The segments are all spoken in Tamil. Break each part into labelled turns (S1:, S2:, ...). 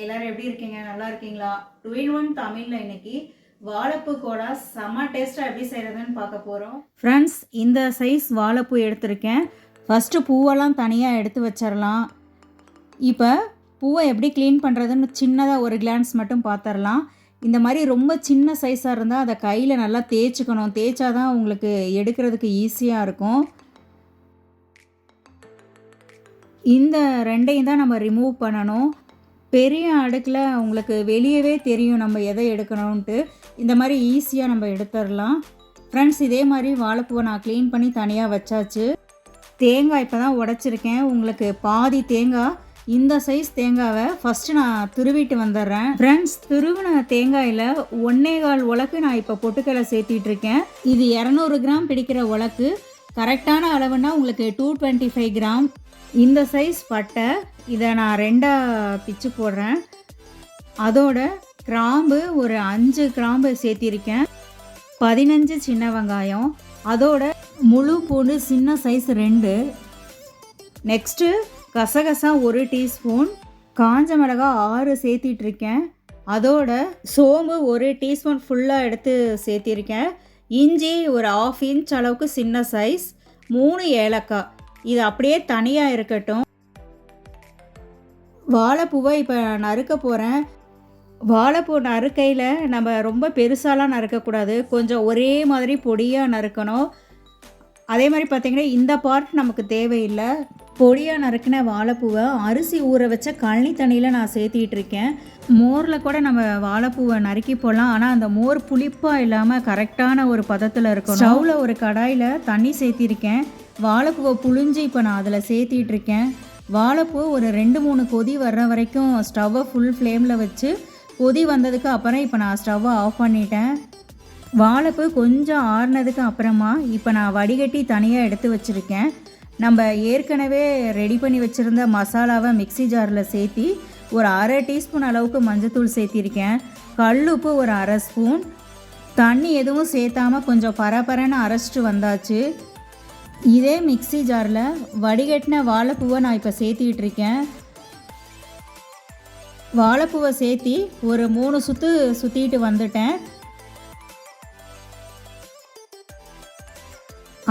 S1: எல்லாரும் எப்படி இருக்கீங்க நல்லா இருக்கீங்களா டூ இன் ஒன் தமிழில் இன்னைக்கு வாழைப்பூ கூட செம்ம டேஸ்ட்டாக எப்படி செய்கிறதுன்னு பார்க்க போகிறோம் ஃப்ரெண்ட்ஸ் இந்த சைஸ் வாழைப்பூ எடுத்திருக்கேன் ஃபஸ்ட்டு பூவெல்லாம் தனியாக எடுத்து வச்சிடலாம் இப்போ பூவை எப்படி க்ளீன் பண்ணுறதுன்னு சின்னதாக ஒரு கிளான்ஸ் மட்டும் பார்த்துடலாம் இந்த மாதிரி ரொம்ப சின்ன சைஸாக இருந்தால் அதை கையில் நல்லா தேய்ச்சிக்கணும் தேய்ச்சா தான் உங்களுக்கு எடுக்கிறதுக்கு ஈஸியாக இருக்கும் இந்த ரெண்டையும் தான் நம்ம ரிமூவ் பண்ணணும் பெரிய அடுக்கில் உங்களுக்கு வெளியவே தெரியும் நம்ம எதை எடுக்கணும்ன்ட்டு இந்த மாதிரி ஈஸியாக நம்ம எடுத்துடலாம் ஃப்ரெண்ட்ஸ் இதே மாதிரி வாழைப்பூவை நான் க்ளீன் பண்ணி தனியாக வச்சாச்சு தேங்காய் இப்போ தான் உடச்சிருக்கேன் உங்களுக்கு பாதி தேங்காய் இந்த சைஸ் தேங்காவை ஃபஸ்ட்டு நான் துருவிட்டு வந்துடுறேன் ஃப்ரெண்ட்ஸ் துருவின தேங்காயில் ஒன்னே கால் உலக்கு நான் இப்போ பொட்டுக்கலை சேர்த்திட்ருக்கேன் இது இரநூறு கிராம் பிடிக்கிற உலக்கு கரெக்டான அளவுன்னா உங்களுக்கு டூ டுவெண்ட்டி ஃபைவ் கிராம் இந்த சைஸ் பட்டை இதை நான் ரெண்டாக பிச்சு போடுறேன் அதோட கிராம்பு ஒரு அஞ்சு கிராம்பு சேர்த்திருக்கேன் பதினஞ்சு சின்ன வெங்காயம் அதோட முழு பூண்டு சின்ன சைஸ் ரெண்டு நெக்ஸ்ட்டு கசகசா ஒரு டீஸ்பூன் காஞ்ச மிளகா ஆறு சேர்த்திட்ருக்கேன் அதோட சோம்பு ஒரு டீஸ்பூன் ஃபுல்லாக எடுத்து சேர்த்திருக்கேன் இஞ்சி ஒரு ஆஃப் இன்ச் அளவுக்கு சின்ன சைஸ் மூணு ஏலக்காய் இது அப்படியே தனியாக இருக்கட்டும் வாழைப்பூவை இப்போ நறுக்க போகிறேன் வாழைப்பூ நறுக்கையில் நம்ம ரொம்ப பெருசாலாம் நறுக்கக்கூடாது கொஞ்சம் ஒரே மாதிரி பொடியாக நறுக்கணும் அதே மாதிரி பார்த்திங்கன்னா இந்த பார்ட் நமக்கு தேவையில்லை பொடியாக நறுக்கின வாழைப்பூவை அரிசி ஊற வச்ச கழனி தண்ணியில் நான் இருக்கேன் மோரில் கூட நம்ம வாழைப்பூவை நறுக்கி போடலாம் ஆனால் அந்த மோர் புளிப்பாக இல்லாமல் கரெக்டான ஒரு பதத்தில் இருக்கணும் ஸ்டவ்வில் ஒரு கடாயில் தண்ணி சேர்த்திருக்கேன் வாழைப்பூவை புழிஞ்சு இப்போ நான் அதில் சேர்த்திட்டு இருக்கேன் வாழைப்பூ ஒரு ரெண்டு மூணு கொதி வர்ற வரைக்கும் ஸ்டவ்வை ஃபுல் ஃப்ளேமில் வச்சு கொதி வந்ததுக்கு அப்புறம் இப்போ நான் ஸ்டவ்வை ஆஃப் பண்ணிட்டேன் வாழைப்பூ கொஞ்சம் ஆறுனதுக்கு அப்புறமா இப்போ நான் வடிகட்டி தனியாக எடுத்து வச்சுருக்கேன் நம்ம ஏற்கனவே ரெடி பண்ணி வச்சுருந்த மசாலாவை மிக்சி ஜாரில் சேர்த்தி ஒரு அரை டீஸ்பூன் அளவுக்கு மஞ்சத்தூள் சேர்த்திருக்கேன் கல் உப்பு ஒரு அரை ஸ்பூன் தண்ணி எதுவும் சேர்த்தாமல் கொஞ்சம் பரபரன்னு அரைச்சிட்டு வந்தாச்சு இதே மிக்சி ஜாரில் வடிகட்டின வாழைப்பூவை நான் இப்போ சேர்த்திக்கிட்டு இருக்கேன் வாழைப்பூவை சேர்த்தி ஒரு மூணு சுற்று சுற்றிட்டு வந்துட்டேன்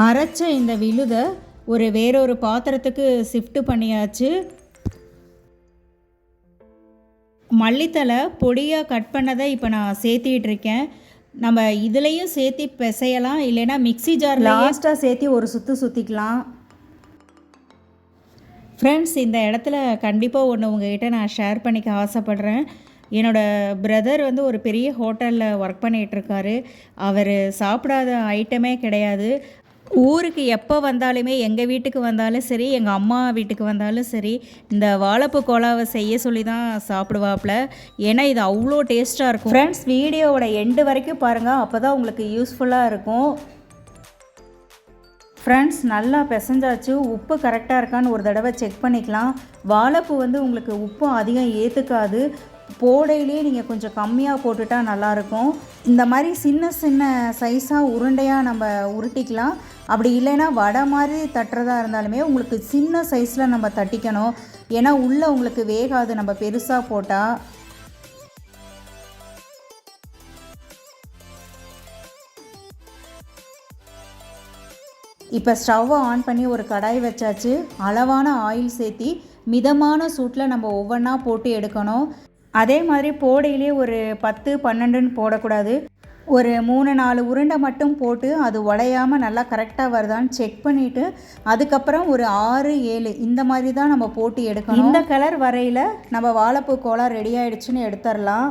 S1: அரைச்ச இந்த விழுதை ஒரு வேறொரு பாத்திரத்துக்கு ஷிஃப்ட் பண்ணியாச்சு மல்லித்தலை பொடியாக கட் பண்ணதை இப்போ நான் சேர்த்திக்கிட்டு இருக்கேன் நம்ம இதுலேயும் சேர்த்து பிசையலாம் இல்லைன்னா மிக்சி ஜார் லாஸ்ட்டாக சேர்த்து ஒரு சுற்று சுற்றிக்கலாம் ஃப்ரெண்ட்ஸ் இந்த இடத்துல கண்டிப்பாக ஒன்று உங்ககிட்ட நான் ஷேர் பண்ணிக்க ஆசைப்பட்றேன் என்னோடய பிரதர் வந்து ஒரு பெரிய ஹோட்டலில் ஒர்க் பண்ணிகிட்ருக்காரு அவர் சாப்பிடாத ஐட்டமே கிடையாது ஊருக்கு எப்போ வந்தாலுமே எங்கள் வீட்டுக்கு வந்தாலும் சரி எங்கள் அம்மா வீட்டுக்கு வந்தாலும் சரி இந்த வாழைப்பு கோலாவை செய்ய சொல்லி தான் சாப்பிடுவாப்புல ஏன்னா இது அவ்வளோ டேஸ்ட்டாக இருக்கும் ஃப்ரெண்ட்ஸ் வீடியோவோட எண்டு வரைக்கும் பாருங்கள் அப்போ தான் உங்களுக்கு யூஸ்ஃபுல்லாக இருக்கும் ஃப்ரெண்ட்ஸ் நல்லா பிசைஞ்சாச்சு உப்பு கரெக்டாக இருக்கான்னு ஒரு தடவை செக் பண்ணிக்கலாம் வாழைப்பூ வந்து உங்களுக்கு உப்பும் அதிகம் ஏற்றுக்காது போடையிலேயே நீங்கள் கொஞ்சம் கம்மியாக போட்டுட்டா நல்லாயிருக்கும் இந்த மாதிரி சின்ன சின்ன சைஸாக உருண்டையாக நம்ம உருட்டிக்கலாம் அப்படி இல்லைன்னா வடை மாதிரி தட்டுறதா இருந்தாலுமே உங்களுக்கு சின்ன சைஸில் நம்ம தட்டிக்கணும் ஏன்னா உள்ளே உங்களுக்கு வேகாது நம்ம பெருசாக போட்டால் இப்போ ஸ்டவ்வை ஆன் பண்ணி ஒரு கடாய் வச்சாச்சு அளவான ஆயில் சேர்த்தி மிதமான சூட்டில் நம்ம ஒவ்வொன்றா போட்டு எடுக்கணும் அதே மாதிரி போடையிலே ஒரு பத்து பன்னெண்டுன்னு போடக்கூடாது ஒரு மூணு நாலு உருண்டை மட்டும் போட்டு அது உடையாமல் நல்லா கரெக்டாக வருதான்னு செக் பண்ணிவிட்டு அதுக்கப்புறம் ஒரு ஆறு ஏழு இந்த மாதிரி தான் நம்ம போட்டு எடுக்கணும் இந்த கலர் வரையில் நம்ம வாழைப்பூ கோலா ரெடி ஆகிடுச்சின்னு எடுத்துடலாம்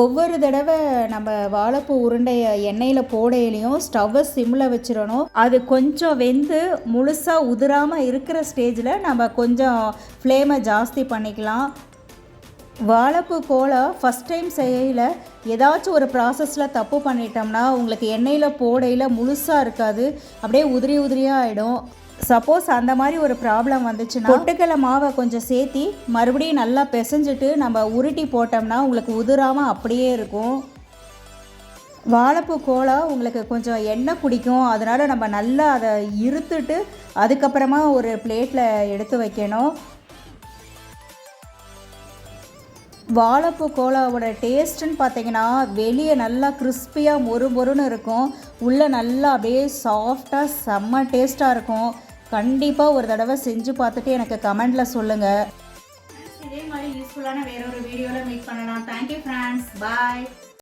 S1: ஒவ்வொரு தடவை நம்ம வாழைப்பூ உருண்டையை எண்ணெயில் போடையிலையும் ஸ்டவ்வை சிம்மில் வச்சிடணும் அது கொஞ்சம் வெந்து முழுசாக உதிராமல் இருக்கிற ஸ்டேஜில் நம்ம கொஞ்சம் ஃப்ளேமை ஜாஸ்தி பண்ணிக்கலாம் வாழைப்பூ கோலா ஃபஸ்ட் டைம் செய்யல ஏதாச்சும் ஒரு ப்ராசஸில் தப்பு பண்ணிட்டோம்னா உங்களுக்கு எண்ணெயில் போடையில் முழுசாக இருக்காது அப்படியே உதிரி உதிரியாக ஆகிடும் சப்போஸ் அந்த மாதிரி ஒரு ப்ராப்ளம் வந்துச்சுன்னா பொட்டுக்கடலை மாவை கொஞ்சம் சேர்த்தி மறுபடியும் நல்லா பிசைஞ்சிட்டு நம்ம உருட்டி போட்டோம்னா உங்களுக்கு உதிராமல் அப்படியே இருக்கும் வாழைப்பூ கோலா உங்களுக்கு கொஞ்சம் எண்ணெய் பிடிக்கும் அதனால் நம்ம நல்லா அதை இருத்துட்டு அதுக்கப்புறமா ஒரு பிளேட்டில் எடுத்து வைக்கணும் வாழைப்பூ கோலாவோட டேஸ்ட்டுன்னு பார்த்தீங்கன்னா வெளியே நல்லா கிறிஸ்பியாக மொறு மொறுன்னு இருக்கும் உள்ளே நல்லா அப்படியே சாஃப்டாக செம்ம டேஸ்ட்டாக இருக்கும் கண்டிப்பாக ஒரு தடவை செஞ்சு பார்த்துட்டு எனக்கு கமெண்டில் சொல்லுங்கள் இதே மாதிரி யூஸ்ஃபுல்லான வேற ஒரு வீடியோவில் மீட் பண்ணலாம் தேங்க்யூ ஃப்ரெண்ட்ஸ் பாய்